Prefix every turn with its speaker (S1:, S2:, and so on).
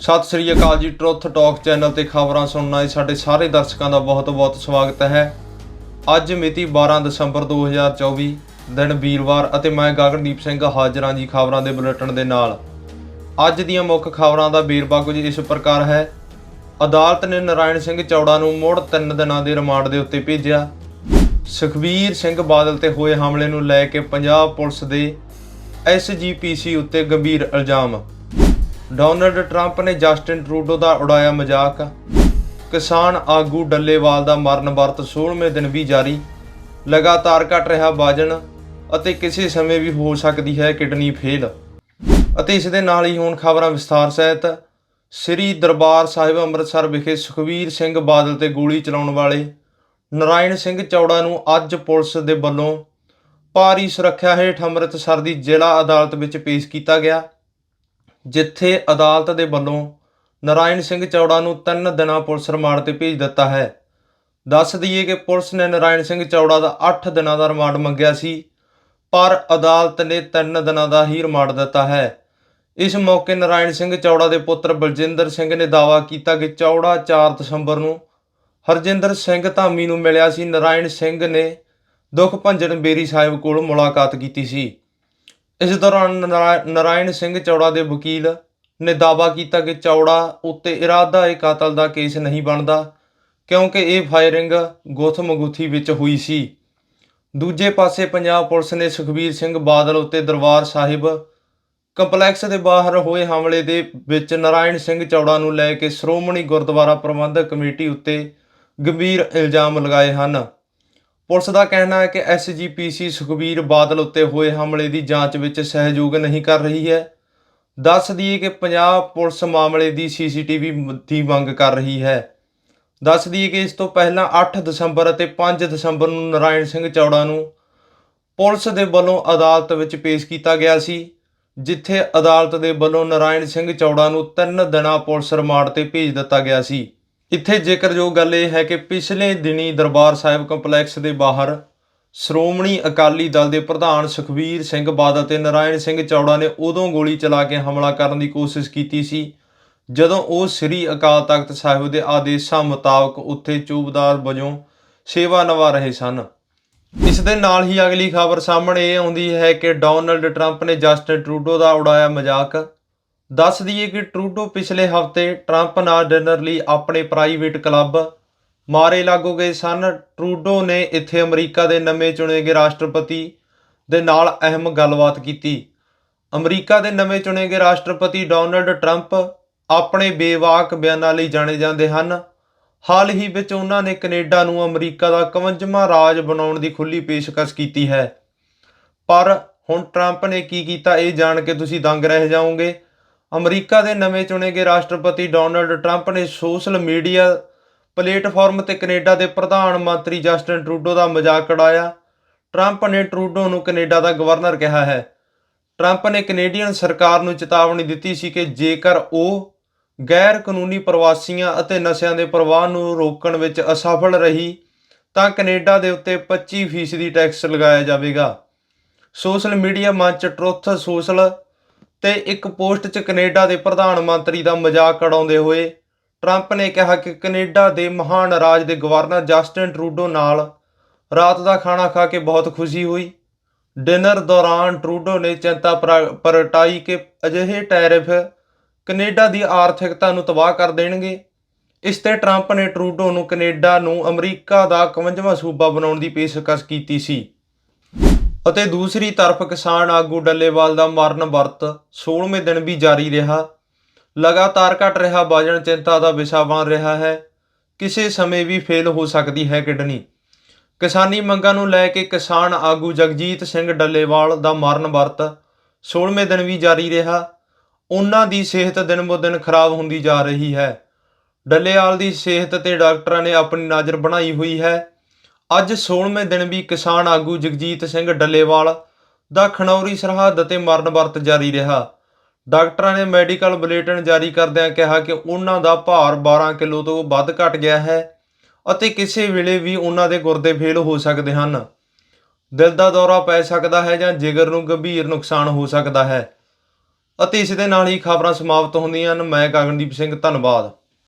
S1: ਸਤਿ ਸ੍ਰੀ ਅਕਾਲ ਜੀ, truth talk channel ਤੇ ਖਬਰਾਂ ਸੁਣਨ ਆਏ ਸਾਡੇ ਸਾਰੇ ਦਰਸ਼ਕਾਂ ਦਾ ਬਹੁਤ-ਬਹੁਤ ਸਵਾਗਤ ਹੈ। ਅੱਜ ਮਿਤੀ 12 ਦਸੰਬਰ 2024 ਦਿਨ ਵੀਰਵਾਰ ਅਤੇ ਮੈਂ ਗਗਨਦੀਪ ਸਿੰਘ ਹਾਜ਼ਰਾਂ ਜੀ ਖਬਰਾਂ ਦੇ ਬੁਲੇਟਿਨ ਦੇ ਨਾਲ। ਅੱਜ ਦੀਆਂ ਮੁੱਖ ਖਬਰਾਂ ਦਾ ਵੇਰਵਾ ਕੁਝ ਇਸ ਪ੍ਰਕਾਰ ਹੈ। ਅਦਾਲਤ ਨੇ ਨਰਾਇਣ ਸਿੰਘ ਚੌੜਾ ਨੂੰ ਮੁੜ 3 ਦਿਨਾਂ ਦੇ ਰਿਮਾਂਡ ਦੇ ਉੱਤੇ ਭੇਜਿਆ। ਸੁਖਬੀਰ ਸਿੰਘ ਬਾਦਲ ਤੇ ਹੋਏ ਹਮਲੇ ਨੂੰ ਲੈ ਕੇ ਪੰਜਾਬ ਪੁਲਿਸ ਦੇ ਐਸਜੀਪੀਸੀ ਉੱਤੇ ਗੰਭੀਰ ਇਲਜ਼ਾਮ। ਡੋਨਲਡ ਟਰੰਪ ਨੇ ਜਸਟਿਨ ਟਰੂਡੋ ਦਾ ਉਡਾਇਆ ਮਜ਼ਾਕ। ਕਿਸਾਨ ਆਗੂ ਡੱਲੇਵਾਲ ਦਾ ਮਰਨ ਵਰਤ 16ਵੇਂ ਦਿਨ ਵੀ ਜਾਰੀ। ਲਗਾਤਾਰ ਘਟ ਰਿਹਾ ਵਜਨ ਅਤੇ ਕਿਸੇ ਸਮੇਂ ਵੀ ਹੋ ਸਕਦੀ ਹੈ ਕਿਡਨੀ ਫੇਲ। ਅਤੇ ਇਸ ਦੇ ਨਾਲ ਹੀ ਹੁਣ ਖਬਰਾਂ ਵਿਸਥਾਰ ਸਹਿਤ, ਸ੍ਰੀ ਦਰਬਾਰ ਸਾਹਿਬ ਅੰਮ੍ਰਿਤਸਰ ਵਿਖੇ ਸੁਖਵੀਰ ਸਿੰਘ ਬਾਦਲ ਤੇ ਗੋਲੀ ਚਲਾਉਣ ਵਾਲੇ ਨਰਾਇਣ ਸਿੰਘ ਚੌੜਾ ਨੂੰ ਅੱਜ ਪੁਲਿਸ ਦੇ ਵੱਲੋਂ ਭਾਰੀ ਸੁਰੱਖਿਆ ਹੇਠ ਅੰਮ੍ਰਿਤਸਰ ਦੀ ਜ਼ਿਲ੍ਹਾ ਅਦਾਲਤ ਵਿੱਚ ਪੇਸ਼ ਕੀਤਾ ਗਿਆ। ਜਿੱਥੇ ਅਦਾਲਤ ਦੇ ਵੱਲੋਂ ਨਰਾਇਣ ਸਿੰਘ ਚੌੜਾ ਨੂੰ 3 ਦਿਨਾਂ ਪੁਲਿਸ ਰਿਮਾਂਡ ਤੇ ਭੇਜ ਦਿੱਤਾ ਹੈ। ਦੱਸ ਦਈਏ ਕਿ ਪੁਲਿਸ ਨੇ ਨਰਾਇਣ ਸਿੰਘ ਚੌੜਾ ਦਾ 8 ਦਿਨਾਂ ਦਾ ਰਿਮਾਂਡ ਮੰਗਿਆ ਸੀ, ਪਰ ਅਦਾਲਤ ਨੇ 3 ਦਿਨਾਂ ਦਾ ਹੀ ਰਿਮਾਂਡ ਦਿੱਤਾ ਹੈ। ਇਸ ਮੌਕੇ ਨਰਾਇਣ ਸਿੰਘ ਚੌੜਾ ਦੇ ਪੁੱਤਰ ਬਲਜਿੰਦਰ ਸਿੰਘ ਨੇ ਦਾਅਵਾ ਕੀਤਾ ਕਿ ਚੌੜਾ 4 ਦਸੰਬਰ ਨੂੰ ਹਰਜਿੰਦਰ ਸਿੰਘ ਧਾਮੀ ਨੂੰ ਮਿਲਿਆ ਸੀ। ਨਰਾਇਣ ਸਿੰਘ ਨੇ ਦੁੱਖ ਭੰਜਨ ਬੇਰੀ ਸਾਹਿਬ ਕੋਲ ਮੁਲਾਕਾਤ ਕੀਤੀ ਸੀ। ਇਸ ਦੌਰਾਨ ਨਰਾ- ਨਰਾਇਣ ਸਿੰਘ ਚੌੜਾ ਦੇ ਵਕੀਲ ਨੇ ਦਾਅਵਾ ਕੀਤਾ ਕਿ ਚੌੜਾ ਉੱਤੇ ਇਰਾਦਾ ਏ ਕਤਲ ਦਾ ਕੇਸ ਨਹੀਂ ਬਣਦਾ, ਕਿਉਂਕਿ ਇਹ ਫਾਇਰਿੰਗ ਗੁੱਥ-ਮਗੁੱਥੀ ਵਿੱਚ ਹੋਈ ਸੀ। ਦੂਜੇ ਪਾਸੇ ਪੰਜਾਬ ਪੁਲਿਸ ਨੇ ਸੁਖਬੀਰ ਸਿੰਘ ਬਾਦਲ ਉੱਤੇ ਦਰਬਾਰ ਸਾਹਿਬ ਕੰਪਲੈਕਸ ਦੇ ਬਾਹਰ ਹੋਏ ਹਮਲੇ ਦੇ ਵਿੱਚ ਨਰਾਇਣ ਸਿੰਘ ਚੌੜਾ ਨੂੰ ਲੈ ਕੇ ਸ਼੍ਰੋਮਣੀ ਗੁਰਦੁਆਰਾ ਪ੍ਰਬੰਧਕ ਕਮੇਟੀ ਉੱਤੇ ਗੰਭੀਰ ਇਲਜ਼ਾਮ ਲਗਾਏ ਹਨ। ਪੁਲਿਸ ਦਾ ਕਹਿਣਾ ਹੈ ਕਿ ਐਸਜੀਪੀਸੀ ਸੁਖਬੀਰ ਬਾਦਲ ਉੱਤੇ ਹੋਏ ਹਮਲੇ ਦੀ ਜਾਂਚ ਵਿੱਚ ਸਹਿਯੋਗ ਨਹੀਂ ਕਰ ਰਹੀ ਹੈ। ਦੱਸ ਦਈਏ ਕਿ ਪੰਜਾਬ ਪੁਲਿਸ ਮਾਮਲੇ ਦੀ ਸੀਸੀਟੀਵੀ ਦੀ ਮੰਗ ਕਰ ਰਹੀ ਹੈ। ਦੱਸ ਦਈਏ ਕਿ ਇਸ ਤੋਂ ਪਹਿਲਾਂ 8 ਦਸੰਬਰ ਅਤੇ 5 ਦਸੰਬਰ ਨੂੰ ਨਰਾਇਣ ਸਿੰਘ ਚੌੜਾ ਨੂੰ ਪੁਲਿਸ ਦੇ ਵੱਲੋਂ ਅਦਾਲਤ ਵਿੱਚ ਪੇਸ਼ ਕੀਤਾ ਗਿਆ ਸੀ, ਜਿੱਥੇ ਅਦਾਲਤ ਦੇ ਵੱਲੋਂ ਨਰਾਇਣ ਸਿੰਘ ਚੌੜਾ ਨੂੰ 3 ਦਿਨਾਂ ਪੁਲਿਸ ਰਿਮਾਂਡ ਤੇ ਭੇਜ ਦਿੱਤਾ ਗਿਆ ਸੀ। ਇੱਥੇ ਜ਼ਿਕਰਯੋਗ ਗੱਲ ਇਹ ਹੈ ਕਿ ਪਿਛਲੇ ਦਿਨੀ ਦਰਬਾਰ ਸਾਹਿਬ ਕੰਪਲੈਕਸ ਦੇ ਬਾਹਰ ਸ਼੍ਰੋਮਣੀ ਅਕਾਲੀ ਦਲ ਦੇ ਪ੍ਰਧਾਨ ਸੁਖਬੀਰ ਸਿੰਘ ਬਾਦਲ ਤੇ ਨਰਾਇਣ ਸਿੰਘ ਚੌੜਾ ਨੇ ਉਦੋਂ ਗੋਲੀ ਚਲਾ ਕੇ ਹਮਲਾ ਕਰਨ ਦੀ ਕੋਸ਼ਿਸ਼ ਕੀਤੀ ਸੀ, ਜਦੋਂ ਉਹ ਸ੍ਰੀ ਅਕਾਲ ਤਖਤ ਸਾਹਿਬ ਦੇ ਆਦੇਸ਼ਾਂ ਮੁਤਾਬਕ ਉੱਥੇ ਚੂਬਦਾਰ ਵਜੋਂ ਸੇਵਾ ਨਿਭਾ ਰਹੇ ਸਨ। ਇਸ ਦੇ ਨਾਲ ਹੀ ਅਗਲੀ ਖਬਰ ਸਾਹਮਣੇ ਇਹ ਆਉਂਦੀ ਹੈ ਕਿ ਡੋਨਲਡ ਟਰੰਪ ਨੇ ਜਸਟਿਨ ਟਰੂਡੋ ਦਾ ਉਡਾਇਆ ਮਜ਼ਾਕ। ਦੱਸ ਦਈਏ ਕਿ ਟਰੂਡੋ ਪਿਛਲੇ ਹਫ਼ਤੇ ਟਰੰਪ ਨਾਲ ਡਿਨਰ ਲਈ ਆਪਣੇ ਪ੍ਰਾਈਵੇਟ ਕਲੱਬ ਮਾਰੇ ਲਾਗੋ ਗਏ ਸਨ। ਟਰੂਡੋ ਨੇ ਇੱਥੇ ਅਮਰੀਕਾ ਦੇ ਨਵੇਂ ਚੁਣੇ ਗਏ ਰਾਸ਼ਟਰਪਤੀ ਦੇ ਨਾਲ ਅਹਿਮ ਗੱਲਬਾਤ ਕੀਤੀ। ਅਮਰੀਕਾ ਦੇ ਨਵੇਂ ਚੁਣੇ ਗਏ ਰਾਸ਼ਟਰਪਤੀ ਡੋਨਲਡ ਟਰੰਪ ਆਪਣੇ ਬੇਵਾਕ ਬਿਆਨਾਂ ਲਈ ਜਾਣੇ ਜਾਂਦੇ ਹਨ। ਹਾਲ ਹੀ ਵਿੱਚ ਉਹਨਾਂ ਨੇ ਕੈਨੇਡਾ ਨੂੰ ਅਮਰੀਕਾ ਦਾ 51ਵਾਂ ਰਾਜ ਬਣਾਉਣ ਦੀ ਖੁੱਲੀ ਪੇਸ਼ਕਸ਼ ਕੀਤੀ ਹੈ। ਪਰ ਹੁਣ ਟਰੰਪ ਨੇ ਕੀ ਕੀਤਾ ਇਹ ਜਾਣ ਕੇ ਤੁਸੀਂ ਦੰਗ ਰਹਿ ਜਾਓਗੇ। ਅਮਰੀਕਾ ਦੇ ਨਵੇਂ ਚੁਣੇ ਗਏ ਰਾਸ਼ਟਰਪਤੀ ਡੋਨਲਡ ਟਰੰਪ ਨੇ ਸੋਸ਼ਲ ਮੀਡੀਆ ਪਲੇਟਫਾਰਮ ਤੇ ਕੈਨੇਡਾ ਦੇ ਪ੍ਰਧਾਨ ਮੰਤਰੀ ਜਸਟਿਨ ਟਰੂਡੋ ਦਾ ਮਜ਼ਾਕ ਉਡਾਇਆ। ਟਰੰਪ ਨੇ ਟਰੂਡੋ ਨੂੰ ਕੈਨੇਡਾ ਦਾ ਗਵਰਨਰ ਕਿਹਾ ਹੈ। ਟਰੰਪ ਨੇ ਕੈਨੇਡੀਅਨ ਸਰਕਾਰ ਨੂੰ ਚੇਤਾਵਨੀ ਦਿੱਤੀ ਸੀ ਕਿ ਜੇਕਰ ਉਹ ਗੈਰ ਕਾਨੂੰਨੀ ਪ੍ਰਵਾਸੀਆਂ ਅਤੇ ਨਸ਼ਿਆਂ ਦੇ ਪ੍ਰਵਾਹ ਨੂੰ ਰੋਕਣ ਵਿੱਚ ਅਸਫਲ ਰਹੀ, ਤਾਂ ਕੈਨੇਡਾ ਦੇ ਉੱਤੇ 25% ਟੈਕਸ ਲਗਾਇਆ ਜਾਵੇਗਾ। ਸੋਸ਼ਲ ਮੀਡੀਆ ਮੰਚ ਟਰੁੱਥ ਸੋਸ਼ਲ ਤੇ ਇੱਕ ਪੋਸਟ 'ਚ ਕੈਨੇਡਾ ਦੇ ਪ੍ਰਧਾਨ ਮੰਤਰੀ ਦਾ ਮਜ਼ਾਕ ਉਡਾਉਂਦੇ ਹੋਏ ਟਰੰਪ ਨੇ ਕਿਹਾ ਕਿ ਕੈਨੇਡਾ ਦੇ ਮਹਾਨ ਰਾਜ ਦੇ ਗਵਰਨਰ ਜਸਟਿਨ ਟਰੂਡੋ ਨਾਲ ਰਾਤ ਦਾ ਖਾਣਾ ਖਾ ਕੇ ਬਹੁਤ ਖੁਸ਼ੀ ਹੋਈ। ਡਿਨਰ ਦੌਰਾਨ ਟਰੂਡੋ ਨੇ ਚਿੰਤਾ ਪ੍ਰ- ਪ੍ਰਗਟਾਈ ਕਿ ਅਜਿਹੇ ਟੈਰਿਫ ਕੈਨੇਡਾ ਦੀ ਆਰਥਿਕਤਾ ਨੂੰ ਤਬਾਹ ਕਰ ਦੇਣਗੇ। ਇਸ ਤੇ ਟਰੰਪ ਨੇ ਟਰੂਡੋ ਨੂੰ ਕੈਨੇਡਾ ਨੂੰ ਅਮਰੀਕਾ ਦਾ 51ਵਾਂ ਸੂਬਾ ਬਣਾਉਣ ਦੀ ਪੇਸ਼ਕਸ਼ ਕੀਤੀ ਸੀ। ਅਤੇ ਦੂਸਰੀ ਤਰਫ ਕਿਸਾਨ ਆਗੂ ਡੱਲੇਵਾਲ ਦਾ ਮਰਨ ਵਰਤ 16ਵੇਂ ਦਿਨ ਵੀ ਜਾਰੀ ਰਿਹਾ। ਲਗਾਤਾਰ ਘਟ ਰਿਹਾ ਵਜਨ ਚਿੰਤਾ ਦਾ ਵਿਸ਼ਾ ਬਣ ਰਿਹਾ ਹੈ। ਕਿਸੇ ਸਮੇਂ ਵੀ ਫੇਲ ਹੋ ਸਕਦੀ ਹੈ ਕਿਡਨੀ। ਕਿਸਾਨੀ ਮੰਗਾਂ ਨੂੰ ਲੈ ਕੇ ਕਿਸਾਨ ਆਗੂ ਜਗਜੀਤ ਸਿੰਘ ਡੱਲੇਵਾਲ ਦਾ ਮਰਨ ਵਰਤ 16ਵੇਂ ਦਿਨ ਵੀ ਜਾਰੀ ਰਿਹਾ। ਉਹਨਾਂ ਦੀ ਸਿਹਤ ਦਿਨ-ਬੋ-ਦਿਨ ਖਰਾਬ ਹੁੰਦੀ ਜਾ ਰਹੀ ਹੈ। ਡੱਲੇਵਾਲ ਦੀ ਸਿਹਤ ਤੇ ਡਾਕਟਰਾਂ ਨੇ ਆਪਣੀ ਨਜ਼ਰ ਬਣਾਈ ਹੋਈ ਹੈ। ਅੱਜ 16ਵੇਂ ਦਿਨ ਵੀ ਕਿਸਾਨ ਆਗੂ ਜਗਜੀਤ ਸਿੰਘ ਡੱਲੇਵਾਲ ਦਾ ਖਣੌਰੀ ਸਰਹੱਦ ਤੇ ਮਰਨ ਵਰਤ ਜਾਰੀ ਰਿਹਾ। ਡਾਕਟਰਾਂ ਨੇ ਮੈਡੀਕਲ ਬੁਲੇਟਿਨ ਜਾਰੀ ਕਰਦਿਆਂ ਕਿਹਾ ਕਿ ਉਹਨਾਂ ਦਾ ਭਾਰ 12 ਕਿਲੋ ਤੋਂ ਵੱਧ ਘਟ ਗਿਆ ਹੈ ਅਤੇ ਕਿਸੇ ਵੇਲੇ ਵੀ ਉਹਨਾਂ ਦੇ ਗੁਰਦੇ ਫੇਲ ਹੋ ਸਕਦੇ ਹਨ। ਦਿਲ ਦਾ ਦੌਰਾ ਪੈ ਸਕਦਾ ਹੈ ਜਾਂ ਜਿਗਰ ਨੂੰ ਗੰਭੀਰ ਨੁਕਸਾਨ ਹੋ ਸਕਦਾ ਹੈ। ਅਤੇ ਇਸ ਦੇ ਨਾਲ ਹੀ ਖਬਰਾਂ ਸਮਾਪਤ ਹੁੰਦੀਆਂ ਹਨ। ਮੈਂ ਗਗਨਦੀਪ ਸਿੰਘ, ਧੰਨਵਾਦ।